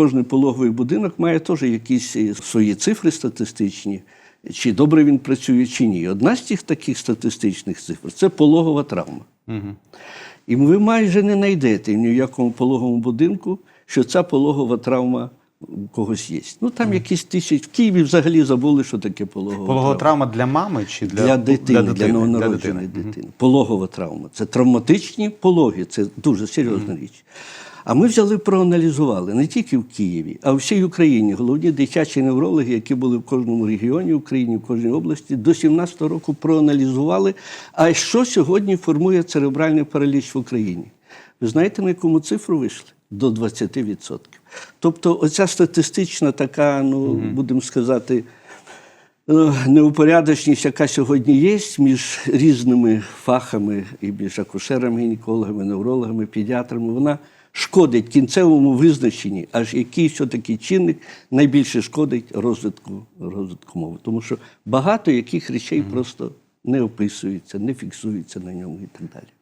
кожен пологовий будинок має теж якісь е, свої цифри статистичні, чи добре він працює, чи ні. Одна з тих таких статистичних цифр це пологова травма. І ви майже не знайдете ні в якому пологовому будинку, що ця пологова травма у когось є. Ну там якісь тисячі. В Києві взагалі забули, що таке пологова, Пологова травма. травма для мами чи для, Для дитини, для, дитини? новонародженої дитини. Пологова травма. Це травматичні пологи, це дуже серйозна річ. А ми взяли, проаналізували не тільки в Києві, а в всій Україні. Головні дитячі неврологи, які були в кожному регіоні України, в кожній області, до 17-го року проаналізували. А що сьогодні формує церебральний параліч в Україні? Ви знаєте, на якому цифру вийшли? До 20%. Тобто, оця статистична така, ну будемо сказати, неупорядочність, яка сьогодні є між різними фахами, і між акушерами, гінекологами, неврологами, педіатрами, вона шкодить кінцевому визначенні, аж який все-таки чинник найбільше шкодить розвитку, розвитку мови. Тому що багато яких речей просто не описуються, не фіксуються на ньому і так далі.